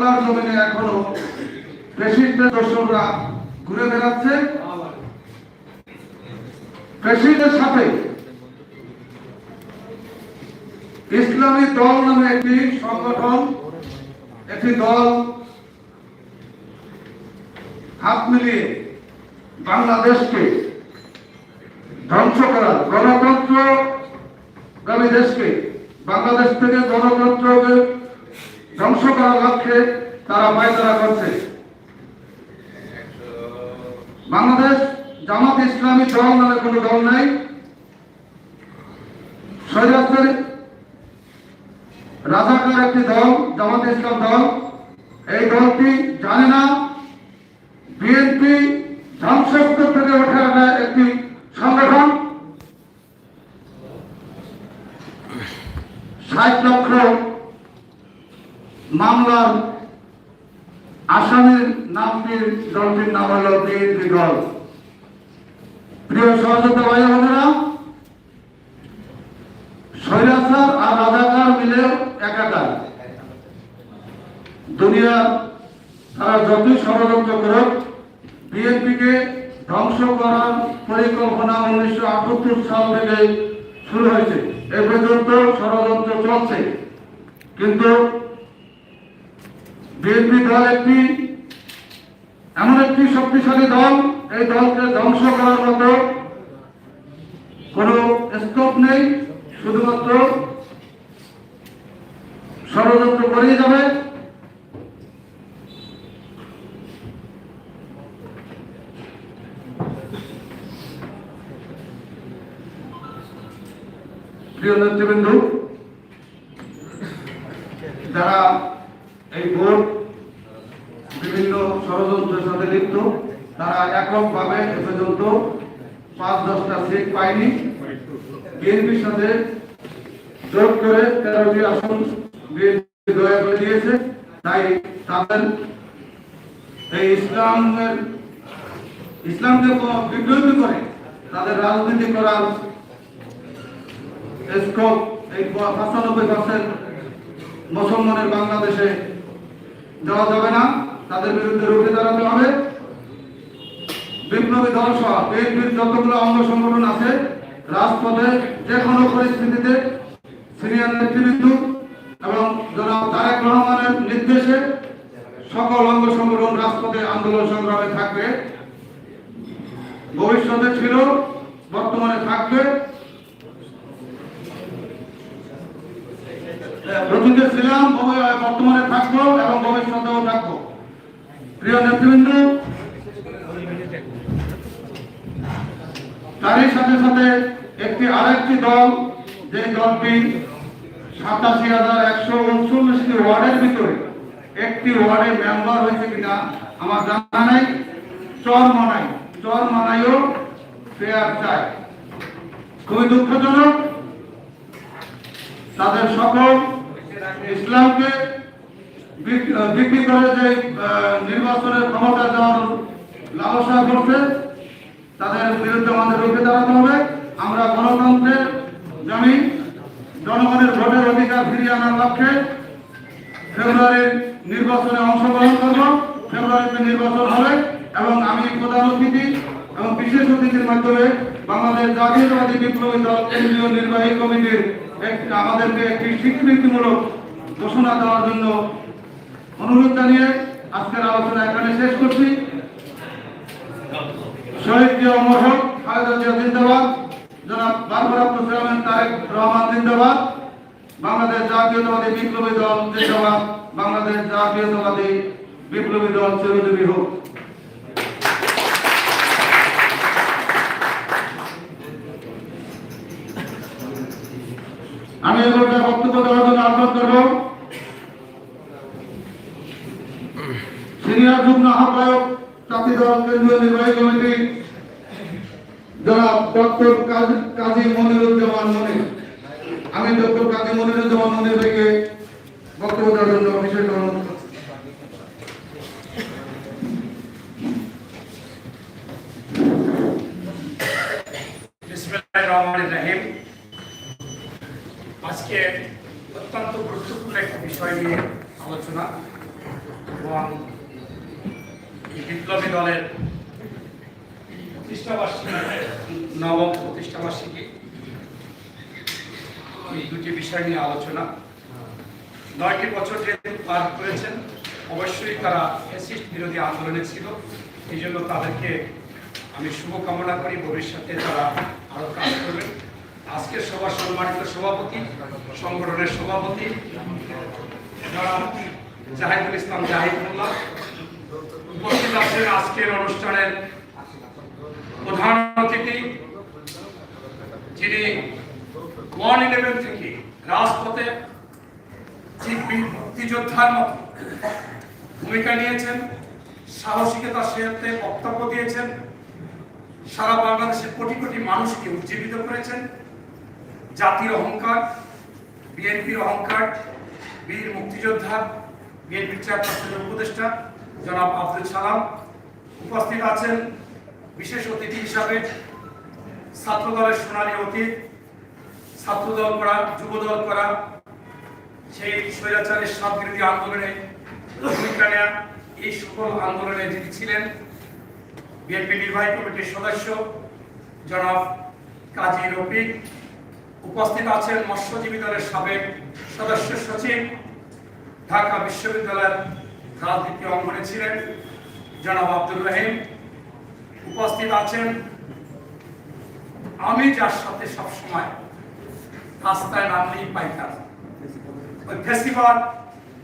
জমিনে এখনও প্রেসিডেন্টের দর্শকরা ঘুরে বেড়াচ্ছে। প্রেসিডেন্টের সাথে ইসলামী দল নামে একটি সংগঠন, একটি দল হাত মিলিয়ে বাংলাদেশকে ধ্বংস করার গণতন্ত্রগামী দেশকে বাংলাদেশ থেকে গণতন্ত্রকে ধ্বংস করার লক্ষ্যে তারা পায়তারা করছে। বাংলাদেশ জামাত ইসলামী দল নামে কোনো দল নাই। রাজাকার একটি দল, জামাত ইসলাম দল। এই দলটি জানে না, বিএনপি ধ্বংসস্তর থেকে আসা একটি সংগঠন। ষাট লক্ষ মামলার আসামির নামটির দলটির নাম হল বিএনপি দল। প্রিয় সহযোগিতা ভাই বোনেরা, স্বৈরাচার আর রাজাকার মিলে একাকার। দুনিয়া তারা যতই ষড়যন্ত্র করুক, বিএনপিকে ধ্বংস করার পরিকল্পনা উনিশশো আটাত্তর সাল থেকে শুরু হয়েছে। এ পর্যন্ত ষড়যন্ত্র চলছে। কিন্তু বিএনপি দল একটি, এমন একটি শক্তিশালী দল, এই দলকে ধ্বংস করার মতো কোনো স্কোপ নেই, শুধুমাত্র ষড়যন্ত্র করেই যাবে প্রিয় নেতৃবৃন্দ যারা এই বোর্ড বিভিন্ন ষড়যন্ত্রের সাথে লিপ্ত তারা এককভাবে এ পর্যন্ত পাঁচ দশটা সিট পায়নি। বিএনপির সাথে যোগ করে তেরোটি আসন বিএনপি দয়া করে দিয়েছে। তাই তাদের এই ইসলামের ইসলামকে বিদ্রোহী করে তাদের রাজনীতি করার এই পঁচানব্বই পার্সেন্ট মুসলমানের বাংলাদেশে দেওয়া যাবে না। তাদের বিরুদ্ধে রুখে দাঁড়াতে হবে। বিপ্লবী দল সহ বিএনপির যতগুলো অঙ্গ সংগঠন আছে, রাজপথে যে কোনো পরিস্থিতিতে সিনিয়র নেতৃবৃন্দ এবং জনাব তারেক রহমানের নির্দেশে সকল অঙ্গ সংগঠন রাজপথে আন্দোলন সংগ্রামে থাকবে। ভবিষ্যতে ছিল, বর্তমানে থাকবে। অতীতে ছিলাম বর্তমানে থাকব এবং ভবিষ্যতেও থাকব। প্রিয় নেতৃবৃন্দ তারই সাথে সাথে একটি আরেকটি দল যে দলটি সাতাশি হাজার একশো উনচল্লিশটি ওয়ার্ডের ভিতরে একটি ওয়ার্ডে মেম্বার হয়েছে কিনা আমার জানা নাই। চর মানাই, চর মানাইও ফেয়ার চাই। খুবই দুঃখজনক তাদের সকল ইসলামকে বিক্রি করে যে নির্বাচনের ক্ষমতা দেওয়ার লালসা করছে। তাদের বিরুদ্ধে আমাদের রুখে দাঁড়াতে হবে। আমরা গণতন্ত্রের জমি জনগণের ভোটের অধিকার ফিরিয়ে আনার লক্ষ্যে ফেব্রুয়ারির নির্বাচনে অংশগ্রহণ করব। ফেব্রুয়ারিতে নির্বাচন হবে এবং আমি প্রধান অতিথি এবং বিশেষ অতিথির মাধ্যমে বাংলাদেশ জাতীয়তাবাদী বিপ্লবী দল কেন্দ্রীয় নির্বাহী কমিটির আমাদেরকে একটি স্বীকৃতিমূলক ঘোষণা দেওয়ার জন্য অনুরোধ জানিয়ে আজকের আলোচনা এখানে শেষ করছি। শহীদ জিয়া তারেক রহমান বাংলাদেশ জাতীয়তাবাদী বিপ্লবী দল বাংলাদেশ জাতীয়তাবাদী বিপ্লবী দল চিরজীবী হোক। আমি এই বক্তব্য দেওয়ার জন্য আহ্বান করব। সিনিয়র যুগ্ম আহ্বায়ক আমি ডক্টর কাজী মনিরুজ্জামান মনির ভাইকে বক্তব্য দেওয়ার জন্য বিশেষ অনুরোধ আজকে অত্যন্ত গুরুত্বপূর্ণ একটা বিষয় নিয়ে আলোচনা এবং বিপ্লবী দলের প্রতিষ্ঠাবার্ষিকী নবম প্রতিষ্ঠাবার্ষিকী দুটি বিষয় নিয়ে আলোচনা। নয়টি বছর যেহেতু পার করেছেন অবশ্যই তারা বিরোধী আন্দোলনে ছিল। এই জন্য তাদেরকে আমি শুভকামনা করি। ভবিষ্যতে তারা আরও কাজ করবেন আজকের সভা সম্মানিত সভাপতি, সংগঠনের সভাপতি জাহিদুল ইসলাম জাহিদুল্লাহ। উপস্থিত আছেন আজকের অনুষ্ঠানের প্রধান অতিথি যিনি ওয়ান ইলেভেন থেকে রাজপথে মুক্তিযোদ্ধার মতো ভূমিকা নিয়েছেন সাহসিকতার সাথে বক্তব্য দিয়েছেন, সারা বাংলাদেশের কোটি কোটি মানুষকে উজ্জীবিত করেছেন। জাতির অহংকার, বিএনপির অহংকার, বীর মুক্তিযোদ্ধা, বিএনপির চেয়ারপারসনের উপদেষ্টা জনাব আব্দুল সালাম উপস্থিত আছেন। বিশেষ অতিথি হিসাবে ছাত্রদলের সোনালী অতীত, ছাত্রদল করা, যুবদল করা, সেই স্বৈরাচারের সব বিরোধী আন্দোলনে ভূমিকা নেয়া, এই সকল আন্দোলনে যিনি ছিলেন, বিএনপি নির্বাহী কমিটির সদস্য জনাব কাজী রফিক। উপস্থিত আছেন মৎস্যজীবী দলের সাবেক সদস্য সচিব, ঢাকা বিশ্ববিদ্যালয়ের রাজনীতি অঙ্গনে ছিলেন। জনাব আব্দুর রহিম উপস্থিত আছেন। আমি যার সাথে সবসময় রাস্তায় নামলেই পাইতাম। ওই ফেস্টিভাল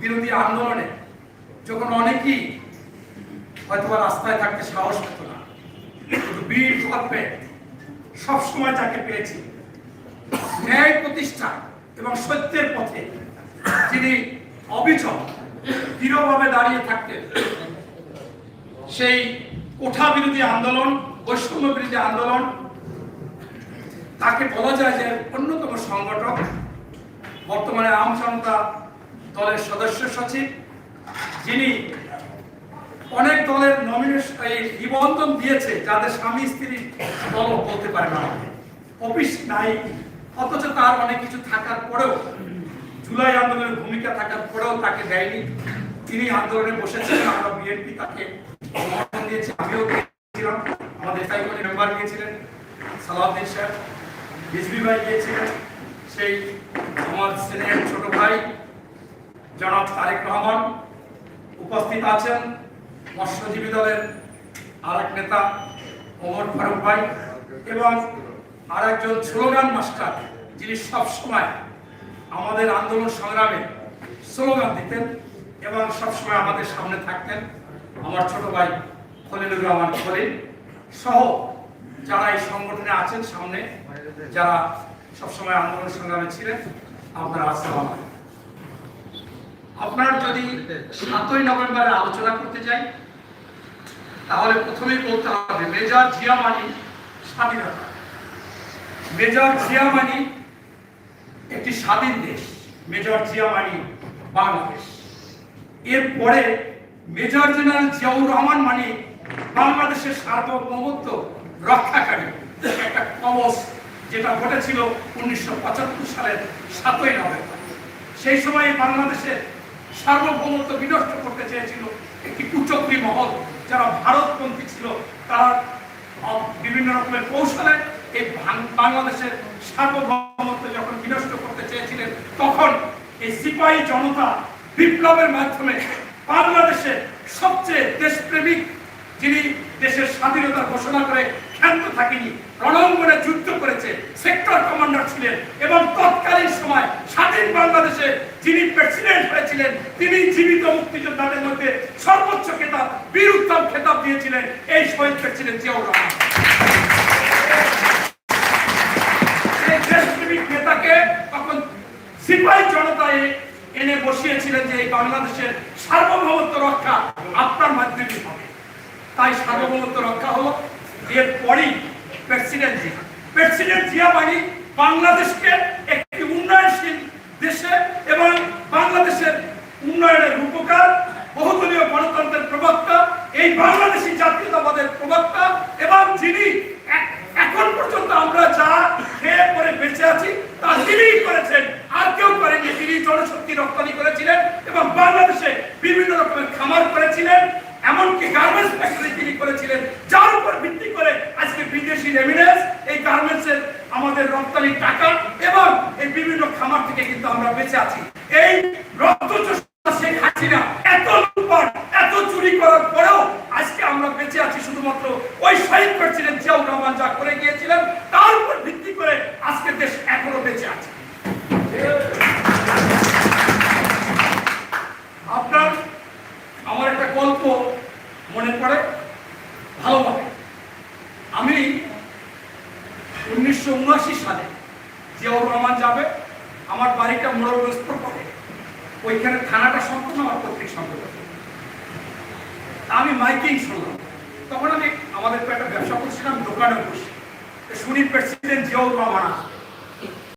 বিরোধী আন্দোলনে যখন অনেকেই হয়তো রাস্তায় থাকতে সাহস পেত না বীর গল্পে সবসময় যাকে পেয়েছি। ন্যায় প্রতিষ্ঠা এবং সত্যের পথে যিনি অবিচল দৃঢ়ভাবে দাঁড়িয়ে থাকতেন সেই কোঠা বিরোধী আন্দোলন বৈষম্য বিরোধী আন্দোলন, তাকে বলা যায় যে অন্যতম সংগঠক। বর্তমানে আম জনতা দলের সদস্য সচিব, যিনি অনেক দলের নমিনেশন এই নিবন্ধন দিয়েছে যাদের স্বামী স্ত্রী দল বলতে পারে না। অফিস নাই, অথচ তার অনেক কিছু থাকার পরেও জুলাই আন্দোলনের ভূমিকা থাকার পরেও তাকে দেয়নি। তিনি আন্দোলনে বসেছিলেন, আমরা বিএনপি তাকে সমর্থন দিয়েছি, আমিও গিয়েছিলাম। আমাদের স্থায়ী মেম্বার গিয়েছিলেন, সালাউদ্দিন সাহেব। রিজভি ভাই গিয়েছিলেন, সেই আমার সিনিয়র ছোট ভাই জনাব তারেক রহমান উপস্থিত আছেন। মৎস্যজীবী দলের আরেক নেতা ওমর ফারুক ভাই এবং আরেকজন স্লোগান মাস্টার, যিনি সব সময় আমাদের আন্দোলন সংগ্রামে স্লোগান দিতেন এবং সবসময় আমাদের সামনে থাকতেন আমার ছোট ভাই খলিলুর রহমান খলিল সহ যারা এই সংগঠনে আছেন সামনে, যারা সবসময় আন্দোলন সংগ্রামে ছিলেন, আপনারা আসসালাম। আপনার যদি সাতই নভেম্বরে আলোচনা করতে যাই, তাহলে প্রথমেই বলতে হবে, মেজর জিয়া মানি স্বাধীনতা মেজর জিয়া মানি একটি স্বাধীন দেশ, মেজর জিয়া মানি, বাংলাদেশ। এরপরে মেজর জেনারেল জিয়াউর রহমান মানি বাংলাদেশের সার্বভৌমত্ব রক্ষাকারী। একটা কবচ যেটা ঘটেছিল উনিশশো পঁচাত্তর সালের সাতই নভেম্বর। সেই সময় বাংলাদেশের সার্বভৌমত্ব বিনষ্ট করতে চেয়েছিল একটি কুচক্রী মহল, যারা ভারতপন্থী ছিল, তারা বিভিন্ন রকমের কৌশলে এই বাংলাদেশের সার্বভৌমত্ব যখন বিনষ্ট করতে চেয়েছিলেন, তখন এই সিপাহী জনতা বিপ্লবের মাধ্যমে বাংলাদেশে সবচেয়ে দেশপ্রেমিক, যিনি দেশের স্বাধীনতা ঘোষণা করে ক্ষান্ত থাকেনি, রণাঙ্গনে যুদ্ধ করেছে, সেক্টর কমান্ডার ছিলেন এবং তৎকালীন সময় স্বাধীন বাংলাদেশে যিনি প্রেসিডেন্ট হয়েছিলেন, তিনি জীবিত মুক্তিযোদ্ধাদের মধ্যে সর্বোচ্চ খেতাব বীর উত্তম খেতাব দিয়েছিলেন, এই শহীদ প্রেসিডেন্ট জিয়াউর রহমান এই দেশপ্রেমিক নেতাকে তখন সিপাহী জনতা এনে বসিয়েছিলেন যে এই বাংলাদেশের সার্বভৌমত্ব রক্ষা আপনার মাধ্যমে হবে। তাই সার্বভৌমত্ব রক্ষা হলো। এরপরই প্রেসিডেন্ট জিয়া। প্রেসিডেন্ট জিয়া মানে বাংলাদেশকে একটি উন্নয়নশীল দেশে এবং বাংলাদেশের উন্নয়নের রূপকার, বহুদলীয় গণতন্ত্রের প্রবক্তা, এই বাংলাদেশি জাতীয়তাবাদের প্রবক্তা এবং যিনি এখন পর্যন্ত আমরা যা খেয়ে পরে বেঁচে আছি তা তিনিই করেছেন আর কেউ করেনি তিনি জনশক্তি রপ্তানি করেছিলেন এবং বাংলাদেশে বিভিন্ন রকমের খামার করেছিলেন, এমনকি গার্মেন্টস ফ্যাক্টরি তিনি করেছিলেন, যার উপর ভিত্তি করে আজকে বিদেশি রেমিনেন্স, এই গার্মেন্টসের আমাদের রপ্তানির টাকা এবং এই বিভিন্ন খামার থেকে কিন্তু আমরা বেঁচে আছি। এই রক্ত শেখ হাসিনা এত লুটপাট এত চুরি করার পরেও আজকে আমরা বেঁচে আছি শুধুমাত্র ওই শহীদ প্রেসিডেন্ট জিয়াউর রহমান যা করে গিয়েছিলেন তার উপর ভিত্তি করে আজকে দেশ এখনও বেঁচে আছে আপনার আমার একটা গল্প মনে পড়ে ভালোভাবে আমি উনিশশো সালে জিয়াউর রহমান যাবে, আমার বাড়িটা মোড়গ্রস্ত করে। ওইখানে থানাটা সম্পূর্ণ আমার পত্রিক সম্পর্ক আমি মাইকিং শুনলাম। তখন আমি আমাদের একটা ব্যবসা করছিলাম দোকানে বসে। শুনি প্রেসিডেন্ট জিয়াউর রহমান আসবে।